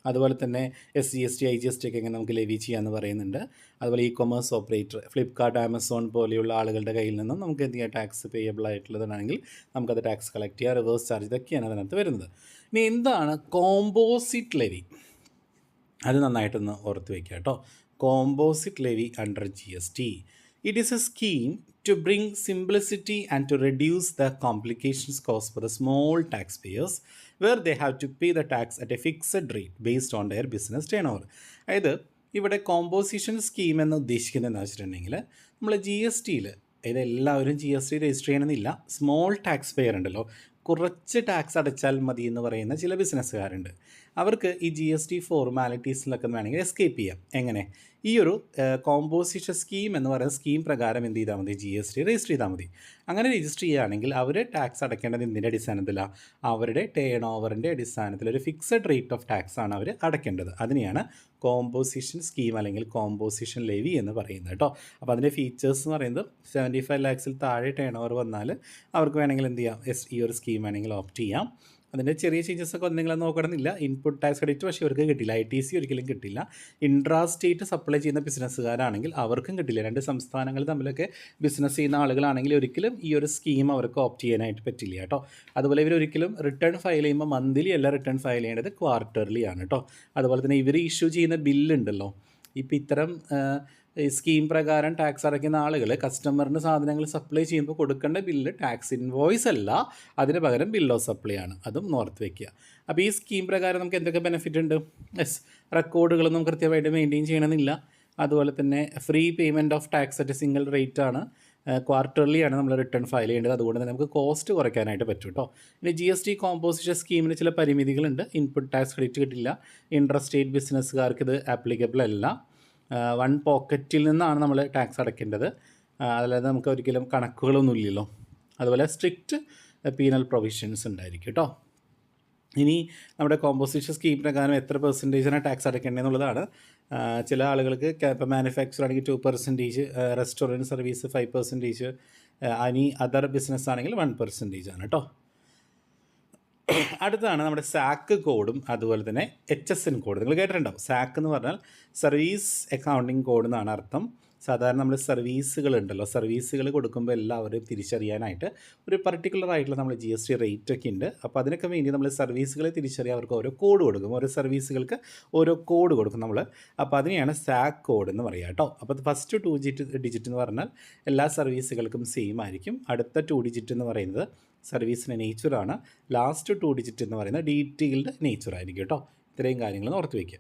അതുപോലെ തന്നെ S C S T I G S T ഒക്കെ എങ്ങനെ നമുക്ക് ലെവി ചെയ്യാമെന്ന് പറയുന്നുണ്ട്. അതുപോലെ e commerce operator Flipkart Amazon പോലെയുള്ള ആളുകളുടെ കയ്യിൽ നിന്നും നമുക്ക് എന്ത് ചെയ്യാം? ടാക്സ് പേയബിൾ ആയിട്ടുള്ളതാണെങ്കിൽ നമുക്കത് ടാക്സ് കളക്ട് ചെയ്യുക റിവേഴ്സ് ചാർജ് ഇതൊക്കെയാണ് അതിനകത്ത് വരുന്നത്. ഇനി എന്താണ് കോമ്പോസിറ്റ് ലെവി? അത് നന്നായിട്ടൊന്ന് ഓർത്ത് വയ്ക്കുക കേട്ടോ composite levy under G S T it is a scheme to bring simplicity and to reduce the complications cause for the small tax payers where they have to pay the tax at a fixed rate based on their business turn over അതായത് ഇവിടെ composition scheme എന്ന് ഉദ്ദേശിക്കുന്നത് എന്ന് വെച്ചിട്ടുണ്ടെങ്കിൽ നമ്മൾ G S ടിയിൽ അതായത് എല്ലാവരും ജി എസ് ടി രജിസ്റ്റർ ചെയ്യണമെന്നില്ല സ്മോൾ ടാക്സ് പേയർ ഉണ്ടല്ലോ. കുറച്ച് ടാക്സ് അടച്ചാൽ മതി എന്ന് പറയുന്ന ചില ബിസിനസ്സുകാരുണ്ട് അവർക്ക് ഈ ജി എസ് ടി ഫോർമാലിറ്റീസിലൊക്കെ വേണമെങ്കിൽ എസ്കേപ്പ് ചെയ്യാം. എങ്ങനെ? ഈ ഒരു കോമ്പോസിഷൻ സ്കീം എന്ന് പറയുന്ന സ്കീം പ്രകാരം എന്ത് ചെയ്താൽ മതി? ജി എസ് ടി രജിസ്റ്റർ ചെയ്താൽ മതി. അങ്ങനെ രജിസ്റ്റർ ചെയ്യുകയാണെങ്കിൽ അവർ ടാക്സ് അടയ്ക്കേണ്ടത് എന്തിന്റെ അടിസ്ഥാനത്തിലാണ് അവരുടെ ടേൺ ഓവറിന്റെ അടിസ്ഥാനത്തിൽ ഒരു ഫിക്സഡ് റേറ്റ് ഓഫ് ടാക്സ് ആണ് അവർ അടയ്ക്കേണ്ടത്. അതിനെയാണ് കോമ്പോസിഷൻ സ്കീം അല്ലെങ്കിൽ കോമ്പോസിഷൻ ലെവി എന്ന് പറയുന്നത് കേട്ടോ. അപ്പോൾ അതിന്റെ ഫീച്ചേഴ്സ് എന്ന് പറയുന്നത് സെവന്റി ഫൈവ് ലാക്സിൽ താഴെ ടേൺ ഓവർ വന്നാൽ അവർക്ക് വേണമെങ്കിൽ എന്ത് ചെയ്യാം? എസ് ഈ ഒരു സ്കീം വേണമെങ്കിൽ ഓപ്റ്റ് ചെയ്യാം. അതിന്റെ ചെറിയ ചേഞ്ചസ് ഒക്കെ എന്തെങ്കിലും നോക്കണമെന്നില്ല. ഇൻപുട്ട് ടാക്സ് ക്രെഡിറ്റ് പക്ഷേ ഇവർക്ക് കിട്ടില്ല ഐ ടി സി ഒരിക്കലും കിട്ടില്ല ഇൻട്രാ സ്റ്റേറ്റ് സപ്ലൈ ചെയ്യുന്ന ബിസിനസ്സുകാരാണെങ്കിൽ അവർക്കും കിട്ടില്ല രണ്ട് സംസ്ഥാനങ്ങൾ തമ്മിലൊക്കെ ബിസിനസ് ചെയ്യുന്ന ആളുകളാണെങ്കിൽ ഒരിക്കലും ഈ ഒരു സ്കീം അവർക്ക് ഓപ്റ്റ് ചെയ്യാനായിട്ട് പറ്റില്ല കേട്ടോ. അതുപോലെ ഇവർ ഒരിക്കലും റിട്ടേൺ ഫയൽ ചെയ്യുമ്പോൾ മന്ത്ലി അല്ല റിട്ടേൺ ഫയൽ ചെയ്യേണ്ടത് ക്വാർട്ടർലി ആണ് കേട്ടോ. അതുപോലെ തന്നെ ഇവർ ഇഷ്യൂ ചെയ്യുന്ന ബില്ലുണ്ടല്ലോ ഇപ്പം ഇത്തരം ഈ സ്കീം പ്രകാരം ടാക്സ് അടയ്ക്കുന്ന ആളുകൾ കസ്റ്റമറിന് സാധനങ്ങൾ സപ്ലൈ ചെയ്യുമ്പോൾ കൊടുക്കേണ്ട ബില്ല് ടാക്സ് ഇൻവോയ്സ് അല്ല അതിന് പകരം ബിൽ ഓഫ് സപ്ലൈ ആണ്. അതും നോർത്ത് വെക്കുക അപ്പോൾ ഈ സ്കീം പ്രകാരം നമുക്ക് എന്തൊക്കെ ബെനിഫിറ്റ് ഉണ്ട്? യെസ് റെക്കോർഡുകളൊന്നും കൃത്യമായിട്ട് മെയിന്റെയിൻ ചെയ്യണമെന്നില്ല അതുപോലെ തന്നെ free payment of tax at single rate ആണ്. ക്വാർട്ടർലി ആണ് നമ്മൾ റിട്ടേൺ ഫയൽ ചെയ്യേണ്ടത്. അതുകൊണ്ട് തന്നെ നമുക്ക് കോസ്റ്റ് കുറയ്ക്കാനായിട്ട് പറ്റും കേട്ടോ ഇനി ജി എസ് ടി കോമ്പോസിഷൻ സ്കീമിന് ചില പരിമിതികളുണ്ട്. ഇൻപുട്ട് ടാക്സ് ക്രെഡിറ്റ് കിട്ടില്ല. ഇൻട്രസ്റ്റേറ്റ് ബിസിനസ്സുകാർക്ക് ഇത് ആപ്ലിക്കബിൾ അല്ല. വൺ പോക്കറ്റിൽ നിന്നാണ് നമ്മൾ ടാക്സ് അടയ്ക്കേണ്ടത്. അതല്ലാതെ നമുക്ക് ഒരിക്കലും കണക്കുകളൊന്നും ഇല്ലല്ലോ അതുപോലെ സ്ട്രിക്റ്റ് പീനൽ പ്രൊവിഷൻസ് ഉണ്ടായിരിക്കും കേട്ടോ ഇനി നമ്മുടെ കോമ്പോസിഷൻ സ്കീം പ്രകാരം എത്ര പെർസെന്റേജാണ് ടാക്സ് അടയ്ക്കേണ്ടതെന്നുള്ളതാണ് ചില ആളുകൾക്ക് ഇപ്പോൾ മാനുഫാക്ചർ ആണെങ്കിൽ two percentage restaurant service five percentage any other business ആണെങ്കിൽ വൺ പെർസെന്റേജ് ആണ് കേട്ടോ [clears throat] അടുത്തതാണ് നമ്മുടെ സാക്ക് കോഡും അതുപോലെ തന്നെ എച്ച് എസ് എൻ കോഡ് നിങ്ങൾ കേട്ടിട്ടുണ്ടാവും. സാക്ക് എന്ന് പറഞ്ഞാൽ സർവീസ് അക്കൗണ്ടിങ് കോഡ് എന്നാണ് അർത്ഥം. സാധാരണ നമ്മൾ സർവീസുകൾ ഉണ്ടല്ലോ സർവീസുകൾ കൊടുക്കുമ്പോൾ എല്ലാവരും തിരിച്ചറിയാനായിട്ട് ഒരു പർട്ടിക്കുലർ ആയിട്ടുള്ള നമ്മൾ ജി എസ് ടി റേറ്റ് ഒക്കെ ഉണ്ട് അപ്പോൾ അതിനൊക്കെ വേണ്ടി നമ്മൾ സർവീസുകളെ തിരിച്ചറിയാൻ അവർക്ക് ഓരോ കോഡ് കൊടുക്കും. ഓരോ സർവീസുകൾക്ക് ഓരോ കോഡ് കൊടുക്കും നമ്മൾ അപ്പോൾ അതിനെയാണ് സാക്ക് കോഡ് എന്ന് പറയുക കേട്ടോ അപ്പോൾ ഫസ്റ്റ് ടു ഡിജിറ്റ് ഡിജിറ്റ് എന്ന് പറഞ്ഞാൽ എല്ലാ സർവീസുകൾക്കും സെയിം ആയിരിക്കും. അടുത്ത ടു ഡിജിറ്റ് എന്ന് പറയുന്നത് സർവീസിന്റെ നേച്ചറാണ് ലാസ്റ്റ് ടു ഡിജിറ്റ് എന്ന് പറയുന്നത് ഡീറ്റെയിൽഡ് നേച്ചർ ആയിരിക്കും കേട്ടോ ഇത്രയും കാര്യങ്ങൾ ഓർത്ത് വയ്ക്കുക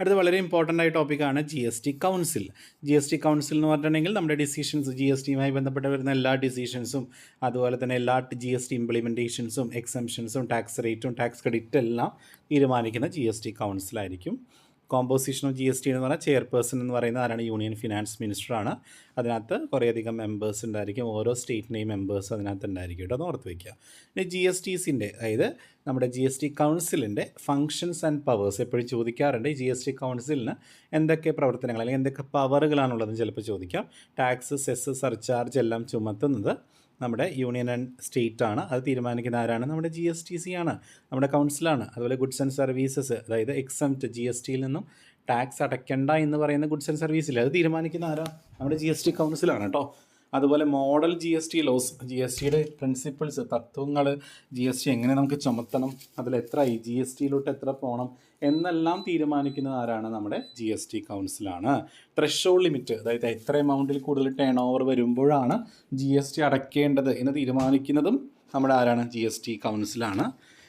അടുത്ത വളരെ ഇമ്പോർട്ടന്റ് ആയ ടോപ്പിക്കാണ് G S T council G S T council എന്ന് പറഞ്ഞിട്ടുണ്ടെങ്കിൽ നമ്മുടെ ഡിസിഷൻസ് ജി എസ് ടിയുമായി ബന്ധപ്പെട്ട് വരുന്ന എല്ലാ ഡിസിഷൻസും അതുപോലെ തന്നെ എല്ലാ ജി എസ് ടി ഇംപ്ലിമെന്റേഷൻസും എക്സംഷൻസും ടാക്സ് റേറ്റും ടാക്സ് ക്രെഡിറ്റും എല്ലാം തീരുമാനിക്കുന്ന G S T കൗൺസിലായിരിക്കും composition of G S T എന്ന് പറഞ്ഞാൽ ചെയർപേഴ്സൺ എന്ന് പറയുന്നത് ആരാണ്? യൂണിയൻ ഫിനാൻസ് മിനിസ്റ്ററാണ് അതിനകത്ത് കുറേയധികം മെമ്പേഴ്സ് ഉണ്ടായിരിക്കും. ഓരോ സ്റ്റേറ്റിന്റെയും മെമ്പേഴ്സ് അതിനകത്ത് ഉണ്ടായിരിക്കും കേട്ടോ. അത് ഓർത്ത് വയ്ക്കുക ഇനി ജി എസ് ടിസിന്റെ അതായത് നമ്മുടെ ജി എസ് ടി കൗൺസിലിന്റെ ഫങ്ഷൻസ് ആൻഡ് പവേഴ്സ് എപ്പോഴും ചോദിക്കാറുണ്ട്. ജി എസ് ടി കൗൺസിലിന് എന്തൊക്കെ പ്രവർത്തനങ്ങൾ അല്ലെങ്കിൽ എന്തൊക്കെ പവറുകളാണുള്ളതെന്ന് ചിലപ്പോൾ ചോദിക്കാം. ടാക്സ് സെസ് സർചാർജ് എല്ലാം ചുമത്തുന്നത് നമ്മുടെ യൂണിയൻ ആൻഡ് സ്റ്റേറ്റ് ആണ്. അത് തീരുമാനിക്കുന്ന ആരാണ്? നമ്മുടെ ജി എസ് ടി സി ആണ്. നമ്മുടെ കൗൺസിലാണ് അതുപോലെ ഗുഡ്സ് ആൻഡ് സർവീസസ് അതായത് എക്സംറ്റ് ജി എസ് ടിയിൽ നിന്നും ടാക്സ് അടയ്ക്കണ്ട എന്ന് പറയുന്ന ഗുഡ്സ് ആൻഡ് സർവീസിൽ അത് തീരുമാനിക്കുന്ന ആരാ? നമ്മുടെ ജി എസ് ടി കൗൺസിലാണ് കേട്ടോ. അതുപോലെ model G S T laws G S ടിയുടെ പ്രിൻസിപ്പിൾസ് തത്വങ്ങൾ ജി എസ് ടി എങ്ങനെ നമുക്ക് ചുമത്തണം അതിൽ എത്ര ഐ ജി എസ് ടിയിലോട്ട് എത്ര പോകണം എന്നെല്ലാം തീരുമാനിക്കുന്നത് ആരാണ്? നമ്മുടെ ജി എസ് ടി കൗൺസിലാണ് ത്രഷോൾ ലിമിറ്റ് അതായത് എത്ര എമൗണ്ടിൽ കൂടുതൽ ടേൺ ഓവർ വരുമ്പോഴാണ് ജി എസ് ടി അടയ്ക്കേണ്ടത് എന്ന് തീരുമാനിക്കുന്നതും നമ്മുടെ ആരാണ്? ജി എസ് ടി കൗൺസിലാണ്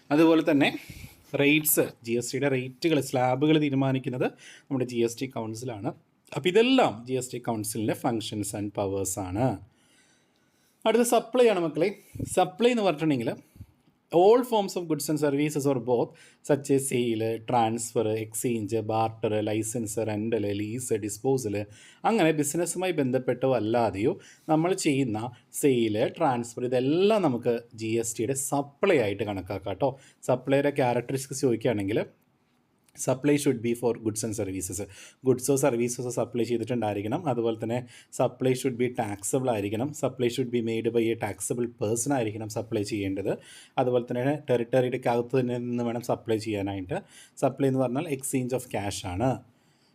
അതുപോലെ തന്നെ റേറ്റ്സ് ജി എസ് ടിയുടെ റേറ്റുകൾ സ്ലാബുകൾ തീരുമാനിക്കുന്നത് നമ്മുടെ ജി എസ് ടി കൗൺസിലാണ് അപ്പോൾ ഇതെല്ലാം ജി എസ് ടി കൗൺസിലിന്റെ ഫങ്ഷൻസ് ആൻഡ് പവേഴ്സാണ് അടുത്ത സപ്ലൈ ആണ് മക്കളെ. സപ്ലൈ എന്ന് പറഞ്ഞിട്ടുണ്ടെങ്കിൽ all forms of goods and services or both such a sale transfer exchange barter licence rental lease disposal അങ്ങനെ ബിസിനസ്സുമായി ബന്ധപ്പെട്ടോ അല്ലാതെയോ നമ്മൾ ചെയ്യുന്ന സെയിൽ ട്രാൻസ്ഫർ ഇതെല്ലാം നമുക്ക് ജി എസ് ടിയുടെ സപ്ലൈ ആയിട്ട് കണക്കാക്കാം കേട്ടോ. സപ്ലൈയുടെ ക്യാരക്ടറിസ്റ്റിക്സ് ചോദിക്കുകയാണെങ്കിൽ supply should be for goods and services ഗുഡ്സോ സർവീസസോ സപ്ലൈ ചെയ്തിട്ടുണ്ടായിരിക്കണം. അതുപോലെ തന്നെ സപ്ലൈ ഷുഡ് ബി ടാക്സബിൾ ആയിരിക്കണം. Supply should be made by a taxable person ആയിരിക്കണം സപ്ലൈ ചെയ്യേണ്ടത്. അതുപോലെ തന്നെ ടെറിട്ടറിയുടെ അകത്ത് തന്നെ നിന്ന് വേണം സപ്ലൈ ചെയ്യാനായിട്ട്. സപ്ലൈ എന്ന് പറഞ്ഞാൽ എക്സ്ചേഞ്ച് ഓഫ് ക്യാഷ് ആണ്.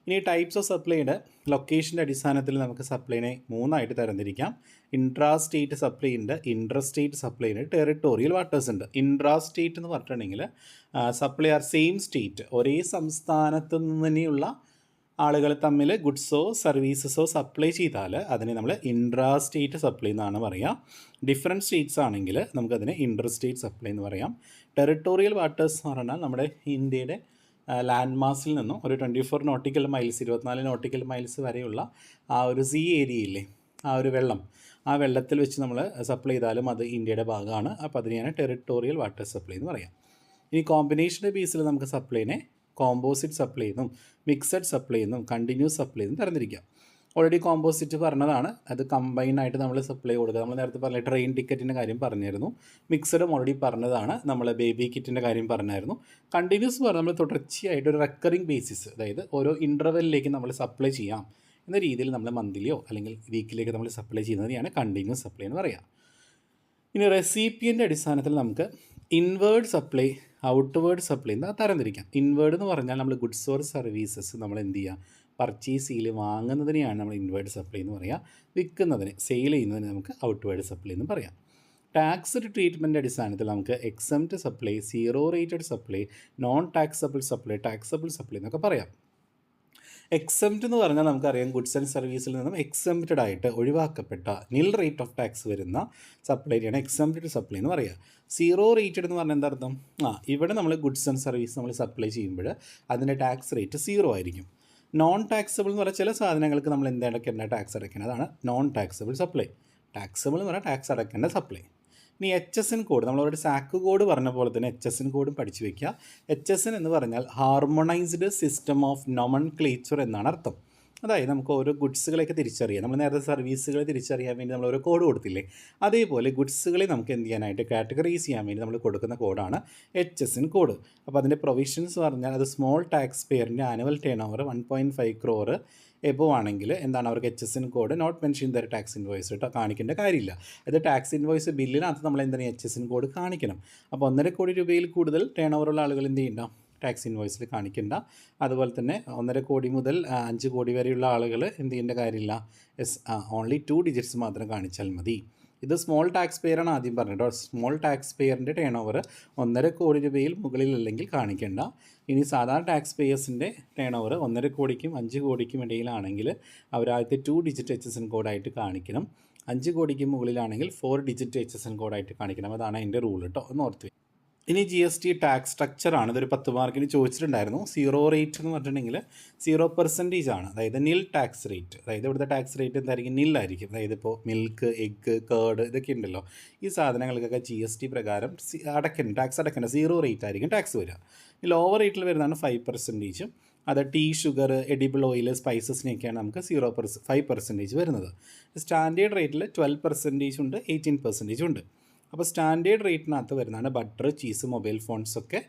ഇനി ടൈപ്സ് ഓഫ് സപ്ലൈയുടെ ലൊക്കേഷന്റെ അടിസ്ഥാനത്തിൽ നമുക്ക് സപ്ലൈനെ മൂന്നായിട്ട് തരംതിരിക്കാം. ഇൻട്രാ സ്റ്റേറ്റ് സപ്ലൈ ഉണ്ട് ഇൻട്രാ സ്റ്റേറ്റ് സപ്ലൈ ഉണ്ട് ടെറിട്ടോറിയൽ വാട്ടേഴ്സ് ഉണ്ട്. ഇൻട്രാ സ്റ്റേറ്റ് എന്ന് പറഞ്ഞിട്ടുണ്ടെങ്കിൽ സപ്ലൈ ആർ സെയിം സ്റ്റേറ്റ് ഒരേ സംസ്ഥാനത്ത് നിന്ന് തന്നെയുള്ള ആളുകൾ തമ്മിൽ ഗുഡ്സോ സർവീസസോ സപ്ലൈ ചെയ്താൽ അതിനെ നമ്മൾ ഇൻട്രാ സ്റ്റേറ്റ് സപ്ലൈ എന്നാണ് പറയുക ഡിഫറെന്റ് സ്റ്റേറ്റ്സ് ആണെങ്കിൽ നമുക്കതിനെ ഇൻട്രാ സ്റ്റേറ്റ് സപ്ലൈ എന്ന് പറയാം. ടെറിട്ടോറിയൽ വാട്ടേഴ്സ് എന്ന് പറഞ്ഞാൽ നമ്മുടെ ഇന്ത്യയുടെ ലാൻഡ് മാസിൽ നിന്നും ഒരു ട്വന്റി ഫോർ നോട്ടിക്കൽ മൈൽസ് ഇരുപത്തിനാല് നോട്ടിക്കൽ മൈൽസ് വരെയുള്ള ആ ഒരു സീ ഏരിയയില്ലേ ആ ഒരു വെള്ളം. ആ വെള്ളത്തിൽ വെച്ച് നമ്മൾ സപ്ലൈ ചെയ്താലും അത് ഇന്ത്യയുടെ ഭാഗമാണ്. അപ്പോൾ അതിനെയാണ് ടെറിട്ടോറിയൽ വാട്ടർ സപ്ലൈ എന്ന് പറയാം. ഇനി കോമ്പിനേഷന്റെ ബേസിൽ നമുക്ക് സപ്ലൈനെ കോമ്പോസിറ്റ് സപ്ലൈ എന്നും മിക്സഡ് സപ്ലൈ എന്നും കണ്ടിന്യൂസ് സപ്ലൈ എന്നും തരംതിരിക്കാം. ഓൾറെഡി കോമ്പോസിറ്റ് പറഞ്ഞതാണ്. അത് കമ്പൈൻഡ് ആയിട്ട് നമ്മൾ സപ്ലൈ കൊടുക്കുക. നമ്മൾ നേരത്തെ പറഞ്ഞ ട്രെയിൻ ടിക്കറ്റിന്റെ കാര്യം പറഞ്ഞായിരുന്നു. മിക്സഡും ഓൾറെഡി പറഞ്ഞതാണ്. നമ്മൾ ബേബി കിറ്റിന്റെ കാര്യം പറഞ്ഞായിരുന്നു. കണ്ടിന്യൂസ് പറഞ്ഞാൽ നമ്മൾ തുടർച്ചയായിട്ട് ഒരു റെക്കറിങ് ബേസിസ് അതായത് ഓരോ ഇന്റർവെല്ലിലേക്ക് നമ്മൾ സപ്ലൈ ചെയ്യാം. എന്ന രീതിയിൽ നമ്മൾ മന്ത്ലിയോ അല്ലെങ്കിൽ വീക്കിലേക്ക് നമ്മൾ സപ്ലൈ ചെയ്യുന്നതിനെയാണ് കണ്ടിന്യൂസ് സപ്ലൈ എന്ന് പറയുക ഇനി റെസിപ്പിയന്റെ അടിസ്ഥാനത്തിൽ നമുക്ക് ഇൻവേർഡ് സപ്ലൈ ഔട്ട്വേർഡ് സപ്ലൈ എന്ന് തരംതിരിക്കാം. ഇൻവേർഡ് എന്ന് പറഞ്ഞാൽ നമ്മൾ ഗുഡ്സ് ഓർ സർവീസസ് നമ്മൾ എന്ത് ചെയ്യുക പർച്ചേസ് ചെയ്യൽ വാങ്ങുന്നതിനെയാണ് നമ്മൾ ഇൻവേർഡ് സപ്ലൈ എന്ന് പറയുക വിൽക്കുന്നതിന് സെയിൽ ചെയ്യുന്നതിന് നമുക്ക് ഔട്ട്വേർഡ് സപ്ലൈ എന്ന് പറയാം. ടാക്സ് ട്രീറ്റ്മെന്റ് അടിസ്ഥാനത്തിൽ നമുക്ക് exempt supply zero rated supply non taxable supply taxable supply എന്നൊക്കെ പറയാം. എക്സംറ്റ് എന്ന് പറഞ്ഞാൽ നമുക്കറിയാം ഗുഡ്സ് ആൻഡ് സർവീസിൽ നിന്നും എക്സംപ്റ്റഡ് ആയിട്ട് ഒഴിവാക്കപ്പെട്ട നിൽ റേറ്റ് ഓഫ് ടാക്സ് വരുന്ന സപ്ലൈയാണ് എക്സംപ്റ്റഡ് സപ്ലൈ എന്ന് പറയുക. സീറോ റേറ്റഡ് എന്ന് പറഞ്ഞാൽ എന്താ അർത്ഥം? ആ ഇവിടെ നമ്മൾ ഗുഡ്സ് ആൻഡ് സർവീസ് നമ്മൾ സപ്ലൈ ചെയ്യുമ്പോൾ അതിന്റെ ടാക്സ് റേറ്റ് സീറോ ആയിരിക്കും. നോൺ ടാക്സബിൾ എന്ന് പറഞ്ഞാൽ ചില സാധനങ്ങൾക്ക് നമ്മൾ എന്തൊക്കെയാണ് ടാക്സ് അടയ്ക്കുന്നത് അതാണ് നോൺ ടാക്സബിൾ സപ്ലൈ ടാക്സബിൾ എന്ന് പറഞ്ഞാൽ ടാക്സ് അടയ്ക്കേണ്ട സപ്ലൈ ഇനി എച്ച് എസ് എൻ കോഡ് നമ്മളൊരു സാക്ക് കോഡ് പറഞ്ഞ പോലെ തന്നെ എച്ച് എസ് എൻ കോഡും പഠിച്ചു വയ്ക്കുക എച്ച് എസ് എൻ എന്ന് പറഞ്ഞാൽ harmonised system of nomenclature എന്നാണ് അർത്ഥം. അതായത് നമുക്ക് ഓരോ ഗുഡ്സുകളെയൊക്കെ തിരിച്ചറിയാം. നമ്മൾ നേരത്തെ സർവീസുകളെ തിരിച്ചറിയാൻ വേണ്ടി നമ്മൾ ഓരോ കോഡ് കൊടുത്തില്ലേ? അതേപോലെ ഗുഡ്സുകളെ നമുക്ക് എന്ത് ചെയ്യാനായിട്ട് കാറ്റഗറൈസ് ചെയ്യാൻ വേണ്ടി നമ്മൾ കൊടുക്കുന്ന കോഡാണ് എച്ച് എസ് എൻ കോഡ് അപ്പോൾ അതിന്റെ പ്രൊവിഷൻസ് പറഞ്ഞാൽ അത് small tax പെയറിന്റെ annual turn over one point five crore above ആണെങ്കിൽ എന്താണ് അവർക്ക് H S N code not mention ചെയ്ത ടാക്സ് ഇൻവോയ്സ് കേട്ടോ കാണിക്കേണ്ട കാര്യമില്ല. അത് ടാക്സ് ഇൻവോയ്സ് ബില്ലിനകത്ത് നമ്മൾ എന്താണ് എച്ച് എസ് എൻ കോഡ് കാണിക്കണം? അപ്പോൾ ഒന്നര കോടി രൂപയിൽ കൂടുതൽ ടേൺ ഓവറുള്ള ആളുകൾ എന്ത് ചെയ്യണ്ട? ടാക്സ് ഇൻവോയ്സിൽ കാണിക്കേണ്ട. അതുപോലെ തന്നെ ഒന്നര കോടി മുതൽ അഞ്ച് കോടി വരെയുള്ള ആളുകൾ എന്ത് ചെയ്യേണ്ട കാര്യമില്ല? എസ് ഓൺലി ടു ഡിജിറ്റ്സ് മാത്രം കാണിച്ചാൽ മതി. ഇത് സ്മോൾ ടാക്സ് പെയറാണ് ആദ്യം പറഞ്ഞത് കേട്ടോ. സ്മോൾ ടാക്സ് പെയറിന്റെ ടേൺ ഓവർ ഒന്നര കോടി രൂപയിൽ മുകളിൽ അല്ലെങ്കിൽ കാണിക്കേണ്ട. ഇനി സാധാരണ ടാക്സ് പേയേഴ്സിന്റെ ടേൺ ഓവർ ഒന്നര കോടിക്കും അഞ്ച് കോടിക്കും ഇടയിലാണെങ്കിൽ അവർ ആദ്യത്തെ two digit H S N കോഡായിട്ട് കാണിക്കണം. അഞ്ച് കോടിക്ക് മുകളിലാണെങ്കിൽ four digit H S N കോഡായിട്ട് കാണിക്കണം. അതാണ് അതിന്റെ റൂൾ കേട്ടോ. ഒന്ന് ഓർത്ത്. ഇനി ജി എസ് ടി ടാക്സ് സ്ട്രക്ചറാണ് ഇതൊരു പത്ത് മാർക്കിന് ചോദിച്ചിട്ടുണ്ടായിരുന്നു. സീറോ റേറ്റ് എന്ന് പറഞ്ഞിട്ടുണ്ടെങ്കിൽ സീറോ പെർസെന്റേജ് ആണ്. അതായത് നിൽ ടാക്സ് റേറ്റ് അതായത് ഇവിടുത്തെ ടാക്സ് റേറ്റ് എന്തായിരിക്കും? നില്ലായിരിക്കും അതായത് ഇപ്പോൾ മിൽക്ക് എഗ്ഗ് കേർഡ് ഇതൊക്കെ ഉണ്ടല്ലോ. ഈ സാധനങ്ങൾക്കൊക്കെ ജി എസ് ടി പ്രകാരം അടയ്ക്കണം ടാക്സ് അടയ്ക്കേണ്ട. സീറോ റേറ്റ് ആയിരിക്കും ടാക്സ് വരിക. ലോവർ റേറ്റിൽ വരുന്നതാണ് ഫൈവ് പെർസെന്റേജും അത് ടീ ഷുഗർ എഡിബിൾ ഓയിൽ സ്പൈസസിനെയൊക്കെയാണ് നമുക്ക് സീറോ പെർസെ ഫൈവ് പെർസെന്റേജ് വരുന്നത്. സ്റ്റാൻഡേർഡ് റേറ്റിൽ ട്വൽവ് പെർസെന്റേജ് ഉണ്ട് എയ്റ്റീൻ പെർസെന്റേജ് ഉണ്ട്. അപ്പോൾ സ്റ്റാൻഡേർഡ് റേറ്റിനകത്ത് വരുന്നതാണ് ബട്ടർ ചീസ് മൊബൈൽ ഫോൺസ് ഒക്കെ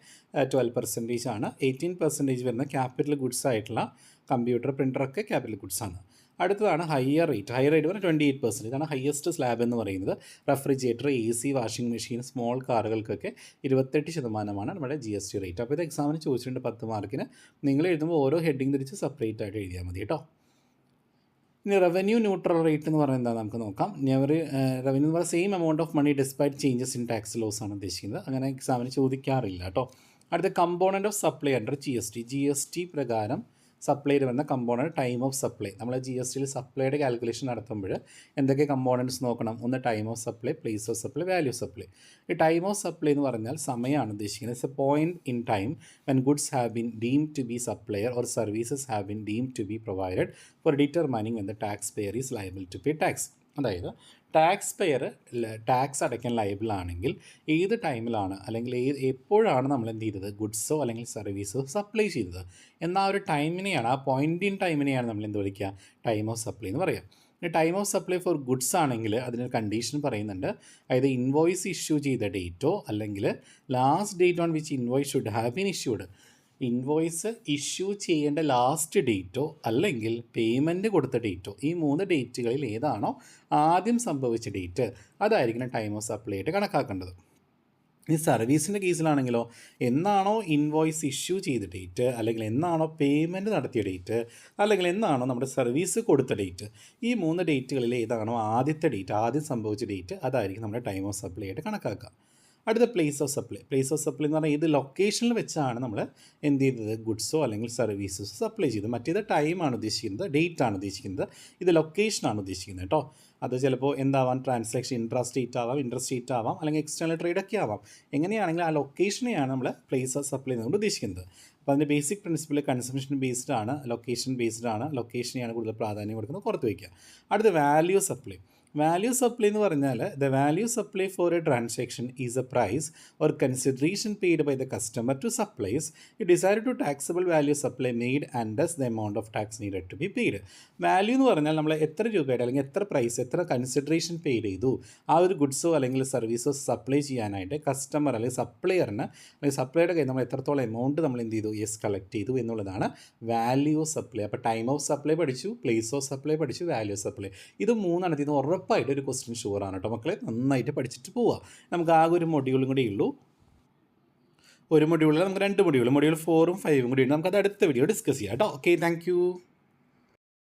ട്വൽവ് പെർസെന്റേജ് ആണ്. എയ്റ്റീൻ പെർസെന്റേജ് വരുന്ന ക്യാപിറ്റൽ ഗുഡ്സ് ആയിട്ടുള്ള കമ്പ്യൂട്ടർ പ്രിന്ററൊക്കെ ക്യാപിറ്റൽ ഗുഡ്സ് ആണ്. അടുത്തതാണ് ഹയർ റേറ്റ് ഹയർ റേറ്റ് പറഞ്ഞാൽ ട്വന്റി എയ്റ്റ് പെർസെന്റേജ് ആണ്. ഹയസ്റ്റ് സ്ലാബ് എന്ന് പറയുന്നത് refrigerator A C washing machine small കാറുകൾക്കൊക്കെ ഇരുപത്തെട്ട് ശതമാനമാണ് നമ്മുടെ ജി എസ് ടി റേറ്റ് അപ്പോൾ ഇത് എക്സാമിന് ചോദിച്ചിട്ടുണ്ട് പത്ത് മാർക്കിന് നിങ്ങൾ എഴുതുമ്പോൾ ഓരോ ഹെഡിങ് തിരിച്ച് സെപ്പറേറ്റ് ആയിട്ട് എഴുതിയാൽ മതി കേട്ടോ. ഇനി റവന്യൂ ന്യൂട്രൽ റേറ്റ് എന്ന് പറയുന്നത് നമുക്ക് നോക്കാം. നെവർ റവന്യൂ എന്ന് പറയുന്നത് same amount of money despite changes in tax laws ആണ് ഉദ്ദേശിക്കുന്നത്. അങ്ങനെ എക്സാമിന് ചോദിക്കാറില്ല കേട്ടോ. അടുത്ത component of supply under G S T G S T പ്രകാരം സപ്ലൈയിൽ വരുന്ന കമ്പോണന്റ് ടൈം ഓഫ് സപ്ലൈ നമ്മൾ ജി എസ് ടിയിൽ സപ്ലൈയുടെ കാൽക്കുലേഷൻ നടത്തുമ്പോൾ എന്തൊക്കെ കമ്പോണന്റ്സ് നോക്കണം? ഒന്ന് time of supply place of supply value supply ഈ ടൈം ഓഫ് സപ്ലൈ എന്ന് പറഞ്ഞാൽ സമയമാണ് ഉദ്ദേശിക്കുന്നത്. It's a point in time when goods have been deemed to be supplier or services have been deemed to be provided for determining when the tax payer is liable to pay tax അതായത് tax payer tax അടയ്ക്കാൻ liable ആണെങ്കിൽ ഏത് ടൈമിലാണ് അല്ലെങ്കിൽ ഏത് എപ്പോഴാണ് നമ്മൾ എന്ത് ചെയ്തത്? ഗുഡ്സോ അല്ലെങ്കിൽ സർവീസോ സപ്ലൈ ചെയ്തത്? എന്നാൽ ആ ഒരു ടൈമിനെയാണ് ആ പോയിന്റ് ഇൻ ടൈമിനെയാണ് നമ്മൾ എന്ത് വിളിക്കുക? ടൈം ഓഫ് സപ്ലൈ എന്ന് പറയാം. പിന്നെ time of supply for goods ആണെങ്കിൽ അതിനൊരു കണ്ടീഷൻ പറയുന്നുണ്ട്. അതായത് ഇൻവോയ്സ് ഇഷ്യൂ ചെയ്ത ഡേറ്റോ അല്ലെങ്കിൽ last date on which invoice should have been issued invoice issue ചെയ്യേണ്ട ലാസ്റ്റ് ഡേറ്റോ അല്ലെങ്കിൽ പേയ്മെന്റ് കൊടുത്ത ഡേറ്റോ ഈ മൂന്ന് ഡേറ്റുകളിൽ ഏതാണോ ആദ്യം സംഭവിച്ച ഡേറ്റ് അതായിരിക്കണം ടൈം ഓഫ് സപ്ലൈ ആയിട്ട് കണക്കാക്കേണ്ടത്. ഈ സർവീസിന്റെ കേസിലാണെങ്കിലോ എന്നാണോ ഇൻവോയ്സ് ഇഷ്യൂ ചെയ്ത ഡേറ്റ് അല്ലെങ്കിൽ എന്നാണോ പേയ്മെന്റ് നടത്തിയ ഡേറ്റ് അല്ലെങ്കിൽ എന്നാണോ നമ്മുടെ സർവീസ് കൊടുത്ത ഡേറ്റ് ഈ മൂന്ന് ഡേറ്റുകളിൽ ഏതാണോ ആദ്യത്തെ ഡേറ്റ് ആദ്യം സംഭവിച്ച ഡേറ്റ് അതായിരിക്കും നമ്മുടെ ടൈം ഓഫ് സപ്ലൈ ആയിട്ട് കണക്കാക്കുക. അടുത്ത place of supply place of supply എന്ന് പറഞ്ഞാൽ ഏത് ലൊക്കേഷനിൽ വെച്ചാണ് നമ്മൾ എന്ത് ചെയ്തത്? ഗുഡ്സോ അല്ലെങ്കിൽ സർവീസസോ സപ്ലൈ ചെയ്തത്. മറ്റേത് ടൈമാണ് ഉദ്ദേശിക്കുന്നത്. ഡേറ്റ് ആണ് ഉദ്ദേശിക്കുന്നത്. ഇത് ലൊക്കേഷനാണ് ഉദ്ദേശിക്കുന്നത് കേട്ടോ. അത് ചിലപ്പോൾ എന്താവാം? ട്രാൻസാക്ഷൻ ഇൻട്രാ സ്റ്റേറ്റ് ആവാം ഇൻട്രാ സ്റ്റേറ്റ് ആവാം അല്ലെങ്കിൽ എക്സ്റ്റേണൽ ട്രേഡ് ഒക്കെ ആവാം. എങ്ങനെയാണെങ്കിൽ ആ ലൊക്കേഷനെയാണ് നമ്മൾ പ്ലേസ് ഓഫ് സപ്ലൈ എന്നുകൊണ്ട് ഉദ്ദേശിക്കുന്നത്. അപ്പോൾ അതിന്റെ ബേസിക് പ്രിൻസിപ്പിൾ കൺസംഷൻ ബേസ്ഡ് ആണ് ലൊക്കേഷൻ ബേസ്ഡ് ആണ്. ലൊക്കേഷനെയാണ് കൂടുതൽ പ്രാധാന്യം കൊടുക്കുന്നത്. പുറത്ത് വയ്ക്കുക. അടുത്ത വാല്യൂ സപ്ലൈ വാല്യൂ സപ്ലൈ എന്ന് പറഞ്ഞാൽ the value supply for a transaction is a price or consideration paid by the customer to supplies you decide to taxable value supply made and does the amount of tax needed to be paid value എന്ന് പറഞ്ഞാൽ നമ്മൾ എത്ര രൂപയുടെ അല്ലെങ്കിൽ എത്ര price എത്ര consideration paid ചെയ്തു ആ ഒരു ഗുഡ്സോ അല്ലെങ്കിൽ സർവീസോ സപ്ലൈ ചെയ്യാനായിട്ട് കസ്റ്റമർ അല്ലെങ്കിൽ സപ്ലയറിന് അല്ലെങ്കിൽ സപ്ലൈയുടെ കയ്യിൽ നമ്മൾ എത്രത്തോളം എമൗണ്ട് നമ്മൾ എന്ത് ചെയ്തു? യെസ് കളക്ട് ചെയ്തു എന്നുള്ളതാണ് വാല്യൂ സപ്ലൈ അപ്പോൾ ടൈം ഓഫ് സപ്ലൈ പഠിച്ചു പ്ലേസ് ഓഫ് സപ്ലൈ പഠിച്ചു വാല്യൂ സപ്ലൈ ഇത് മൂന്നാണ്. ഇതിന് ഉറപ്പായിട്ട് ഒരു ക്വസ്റ്റ്യൻ ഷുവറാണ് കേട്ടോ മക്കളെ. നന്നായിട്ട് പഠിച്ചിട്ട് പോവുക നമുക്ക് ആകെ ഒരു മൊഡ്യൂളും കൂടി ഉള്ളൂ. ഒരു മൊഡ്യൂളിൽ നമുക്ക് രണ്ട് മൊഡ്യൂൾ മൊഡ്യൂൾ ഫോറും ഫൈവും കൂടി ഉണ്ട്. നമുക്കത് അടുത്ത വീഡിയോ ഡിസ്കസ് ചെയ്യാം കേട്ടോ ഓക്കെ താങ്ക്